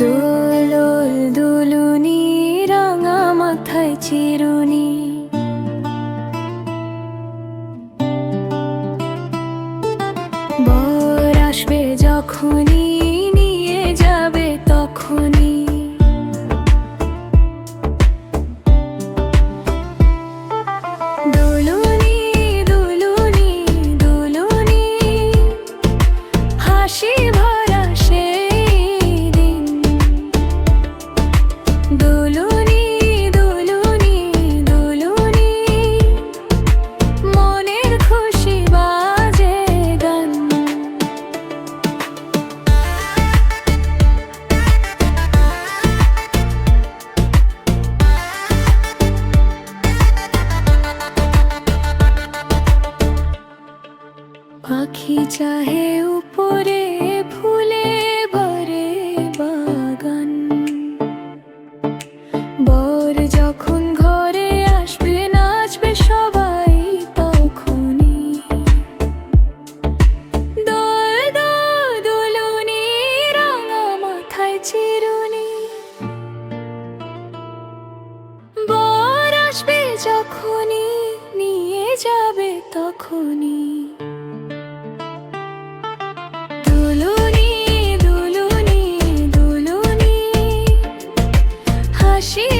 দোলল দুলুনি রঙা মাথায় চিরুনি। বর আসবে যখনই পাখি চাহে উপরে, ফুলে ভরে বাগান। বর যখন ঘরে আসবে, নাচবে সবাই তখনই। দোল দোল দুলুনি, রাঙা মাথায় চিরুনি। বর আসবে যখনই, নিয়ে যাবে তখনই। দুলুনি দুলুনি দুলুনি হাসি